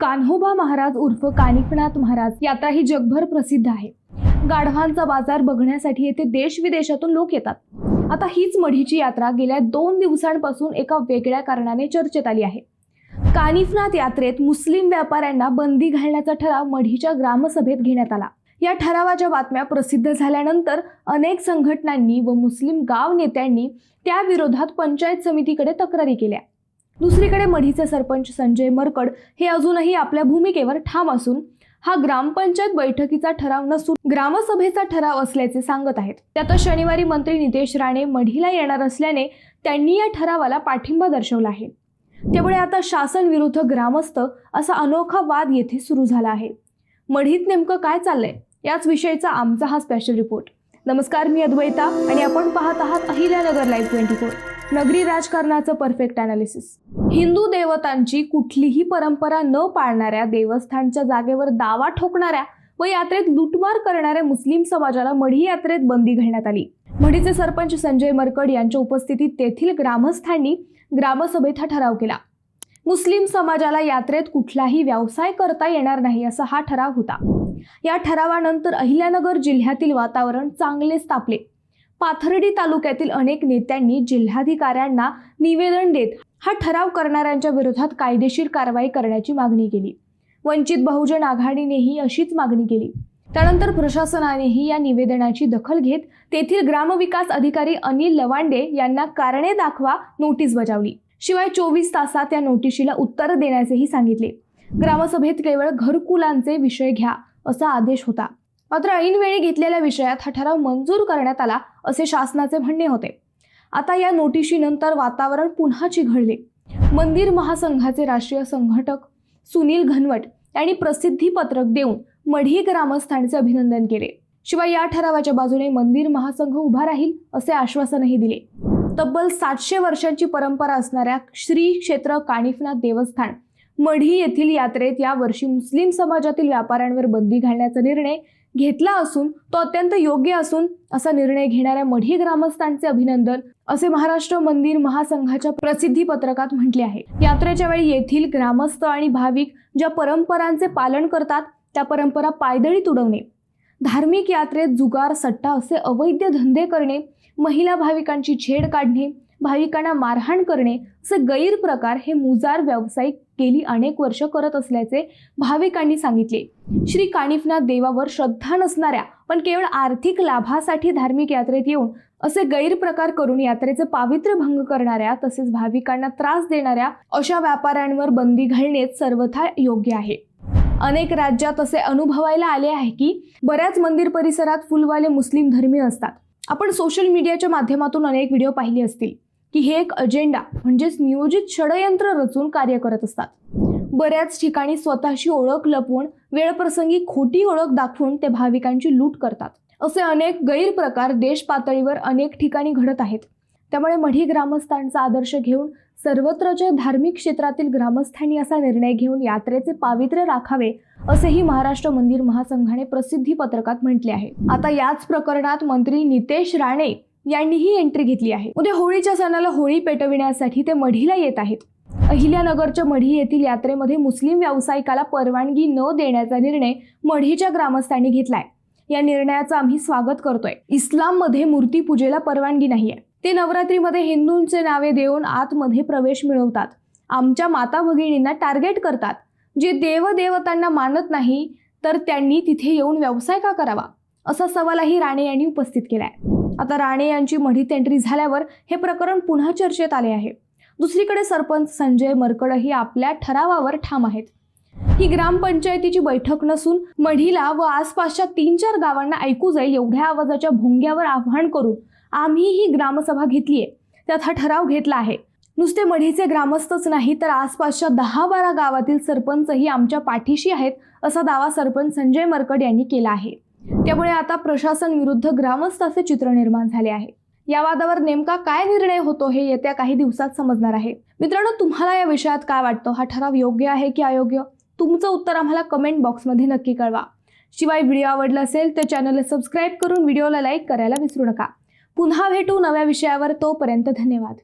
कान्होबा महाराज उर्फ कानिफनाथ महाराज यात्रा ही जगभर प्रसिद्ध आहे. गाढवांचा बाजार बघण्यासाठी येथे देश विदेशातून लोक येतात. आता हीच मढीची यात्रा गेल्या दोन दिवसांपासून एका वेगळ्या कारणाने चर्चेत आली आहे. कानिफनाथ यात्रेत मुस्लिम व्यापाऱ्यांना बंदी घालण्याचा ठराव मढीच्या ग्रामसभेत घेण्यात आला. या ठरावाच्या बातम्या प्रसिद्ध झाल्यानंतर अनेक संघटनांनी व मुस्लिम गाव नेत्यांनी त्याविरोधात पंचायत समितीकडे तक्रारी केल्या. दुसरीकडे मढीचे सरपंच संजय मरकड हे अजूनही आपल्या भूमिकेवर ठाम असून हा ग्रामपंचायत बैठकीचा ठराव नसून ग्रामसभेचा ठराव असल्याचे सांगत आहेत. त्यातच शनिवारी मंत्री नितेश राणे मढीला येणार असल्याने त्यांनी या ठरावाला पाठिंबा दर्शवला आहे. त्यामुळे आता शासन विरुद्ध ग्रामस्थ असा अनोखा वाद येथे सुरू झाला आहे. मढीत नेमकं काय चाललंय? याच विषयीचा आमचा हा स्पेशल रिपोर्ट नमस्कार मी अद्वैता आणि आपण पाहत आहात अहिल्यानगर लाईव्ह ट्वेंटी फोर नगरी राजकारणाचं परफेक्ट अनालिसिस हिंदू देवतांची कुठलीही परंपरा न पाळणाऱ्या देवस्थानच्या जागेवर दावा ठोकणाऱ्या व यात्रेत लुटमार करणाऱ्या मुस्लिम समाजाला मढी यात्रेत बंदी घालण्यात आली. मढीचे सरपंच संजय मरकड यांच्या उपस्थितीत तेथील ग्रामस्थांनी ग्रामसभेत हा ठराव केला. मुस्लिम समाजाला यात्रेत कुठलाही व्यवसाय करता येणार नाही असा हा ठराव होता. या ठरावानंतर अहिल्यानगर जिल्ह्यातील वातावरण चांगलेच तापले. पाथर्डी तालुक्यातील अनेक नेत्यांनी जिल्हाधिकाऱ्यांना निवेदन देत हा ठराव करणाऱ्यांच्या विरोधात कायदेशीर कारवाई करण्याची मागणी केली. वंचित बहुजन आघाडीनेही अशीच मागणी केली. त्यानंतर प्रशासनानेही या निवेदनाची दखल घेत तेथील ग्रामविकास अधिकारी अनिल लवांडे यांना कारणे दाखवा नोटीस बजावली. शिवाय चोवीस तासात या नोटिशीला उत्तर देण्याचेही सांगितले. ग्रामसभेत केवळ घरकुलांचे विषय घ्या असा आदेश होता. मात्र ऐनवेळी घेतलेल्या विषयात हा ठराव मंजूर करण्यात आला असे शासनाचे म्हणणे होते. आता या नोटिशीनंतर वातावरण पुन्हा चिघळले मंदिर महासंघाचे राष्ट्रीय संघटक सुनील घनवट यांनी प्रसिद्धी पत्रक देऊन मढी ग्रामस्थांचे अभिनंदन केले. शिवाय या ठरावाच्या बाजूने मंदिर महासंघ उभा राहील असे आश्वासनही दिले. तब्बल सातशे वर्षांची परंपरा असणाऱ्या श्री क्षेत्र कानिफनाथ देवस्थान मढी येथील यात्रेत यावर्षी मुस्लिम समाजातील व्यापाऱ्यांवर बंदी घालण्याचा निर्णय घेतला असून तो अत्यंत योग्य असून असा निर्णय घेणाऱ्या मढी ग्रामस्थांचे अभिनंदन असे महाराष्ट्र मंदिर महासंघाच्या प्रसिद्धी पत्रकात म्हटले आहे. यात्रेच्या वेळी येथील ग्रामस्थ आणि भाविक ज्या परंपरांचे पालन करतात त्या परंपरा पायदळी तुडवणे धार्मिक यात्रेत जुगार सट्टा असे अवैध धंदे करणे महिला भाविकांची छेड काढणे भाविकांना मारहाण करणे असे गैरप्रकार हे मुजार व्यावसायिक गेली अनेक वर्ष करत असल्याचे भाविकांनी सांगितले. श्री कानिफनाथ देवावर श्रद्धा नसणाऱ्या पण केवळ आर्थिक लाभासाठी धार्मिक यात्रेत येऊन असे गैरप्रकार करून यात्रेचे पावित्र्य भंग करणाऱ्या तसेच भाविकांना त्रास देणाऱ्या अशा व्यापाऱ्यांवर बंदी घालणेच सर्वथा योग्य आहे. अनेक राज्यात असे अनुभवायला आले आहे की बऱ्याच मंदिर परिसरात फुलवाले मुस्लिम धर्मीय असतात. आपण सोशल मीडियाच्या माध्यमातून अनेक व्हिडिओ पाहिले असतील. की हे एक अजेंडा म्हणजेच नियोजित षडयंत्र रचून कार्य करत असतात. बऱ्याच ठिकाणी स्वतःची ओळख लपवून वेळप्रसंगी खोटी ओळख दाखवून ते भाविकांची लूट करतात. असे अनेक गैरप्रकार देश पातळीवर अनेक ठिकाणी घडत आहेत. त्यामुळे मढी ग्रामस्थांचा आदर्श घेऊन सर्वत्रच्या धार्मिक क्षेत्रातील ग्रामस्थांनी असा निर्णय घेऊन यात्रेचे पावित्र्य राखावे असेही महाराष्ट्र मंदिर महासंघाने प्रसिद्धी पत्रकात म्हटले आहे. आता याच प्रकरणात मंत्री नितेश राणे यांनीही एंट्री घेतली आहे. उद्या होळीच्या सणाला होळी पेटविण्यासाठी ते मढीला येत आहेत. अहिल्यानगरच्या मढी येथील यात्रेमध्ये मुस्लिम व्यावसायिकाला परवानगी न देण्याचा निर्णय मढीच्या ग्रामस्थांनी घेतलाय. या निर्णयाचं आम्ही स्वागत करतोय. इस्लाममध्ये मूर्तीपूजेला परवानगी नाहीये. ते नवरात्रीमध्ये हिंदूंचे नावे देऊन आतमध्ये प्रवेश मिळवतात. आमच्या माता भगिनींना टार्गेट करतात. जे देवदेवतांना मानत नाही तर त्यांनी तिथे येऊन व्यवसाय का करावा? असा सवालही राणे यांनी उपस्थित केलाय. आता राणे यांची मढीत एंट्री झाल्यावर हे प्रकरण पुन्हा चर्चेत आले आहे. दुसरीकडे सरपंच संजय मरकडही आपल्या ठरावावर ठाम आहेत. ही ग्रामपंचायतीची बैठक नसून मढीला व आसपासच्या तीन चार गावांना ऐकू जाईल एवढ्या आवाजाच्या भोंग्यावर आव्हान करून आम्ही ही ग्रामसभा घेतलीये. त्यात हा ठराव घेतला आहे. नुसते मढीचे ग्रामस्थच नाही तर आसपासच्या दहा बारा गावातील सरपंचही आमच्या पाठीशी आहेत असा दावा सरपंच संजय मरकड यांनी केला आहे. त्यामुळे आता प्रशासन विरुद्ध ग्रामस्थ असे चित्र निर्माण झाले आहे. या वादावर नेमका काय निर्णय होतो हे येत्या काही दिवसात समजणार आहे. मित्रांनो तुम्हाला या विषयात काय वाटतं? हा ठराव योग्य आहे की अयोग्य? तुमचं उत्तर आम्हाला कमेंट बॉक्समध्ये नक्की कळवा. शिवाय व्हिडिओ आवडला असेल तर चॅनलला सबस्क्राईब करून व्हिडिओला लाईक करायला विसरू नका. पुन्हा भेटू नव्या विषयावर. तोपर्यंत धन्यवाद.